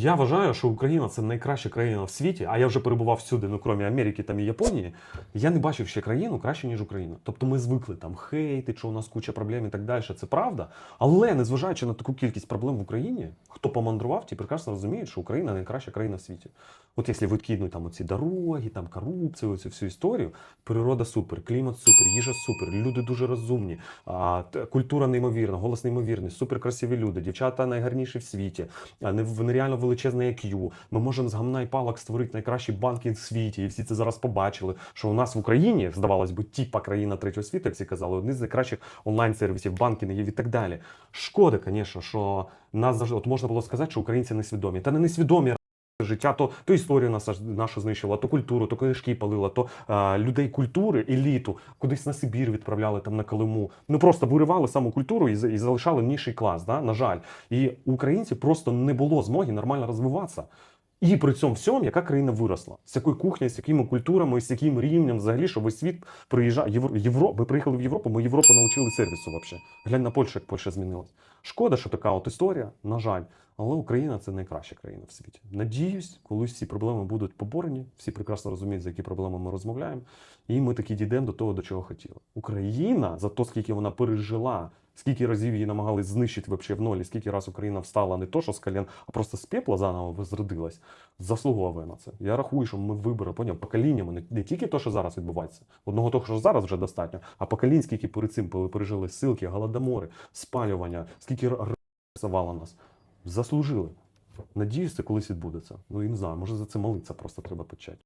Я вважаю, що Україна це найкраща країна в світі, а я вже перебував всюди, ну крім Америки там і Японії. Я не бачив ще країну краще, ніж Україна. Тобто ми звикли там хейти, що у нас куча проблем і так далі. Це правда. Але незважаючи на таку кількість проблем в Україні, хто помандрував, ті прекрасно розуміють, що Україна найкраща країна в світі. От якщо відкинуть там оці дороги, там корупцію, цю всю історію, природа супер, клімат супер, їжа супер, люди дуже розумні, а, культура неймовірна, голос неймовірний, супер красиві люди, дівчата найгарніші в світі, нереально величезне IQ. Ми можемо з гамна і палок створити найкращий банкінг в світі. І всі це зараз побачили. Що у нас в Україні здавалось би, тіпа країна третього світу, як всі казали, одні з найкращих онлайн-сервісів, банкінгів і так далі. Шкода, звісно, що нас завжди от можна було сказати, що українці несвідомі. Та не несвідомі. Життя, то, то історію нас нашу знищила, то культуру, то книжки палила, то а, людей культури, еліту, кудись на Сибір відправляли там на Калиму. Ну просто виривали саму культуру і, і залишали нижчий клас, да? на жаль. І українців просто не було змоги нормально розвиватися. І при цьому всьому, яка країна виросла, з якою кухнею, з якими культурами, з яким рівнем взагалі, що весь світ приїжджає. Євро... Євро... Ми приїхали в Європу, ми Європу навчили сервісу взагалі. Глянь на Польщу, як Польща змінилась. Шкода, що така от історія, на жаль. Але Україна це найкраща країна в світі. Надіюсь, колись ці проблеми будуть поборені. Всі прекрасно розуміють, за які проблеми ми розмовляємо. І ми таки дійдемо до того, до чого хотіли. Україна за те, скільки вона пережила, скільки разів її намагались знищити вообще в нолі, скільки раз Україна встала не то, що з колін, а просто з пепла заново возродилась, заслуговує на це. Я рахую, що ми вибори поняв поколіннями, не, тільки те, що зараз відбувається, одного того, що зараз вже достатньо, а поколінь, скільки перед цим пережили ссылки, голодомори, спалювання, скільки р- рисувало нас. Заслужили. Надіюся, колись відбудеться. Ну і не знаю, може за це молитися просто треба почати.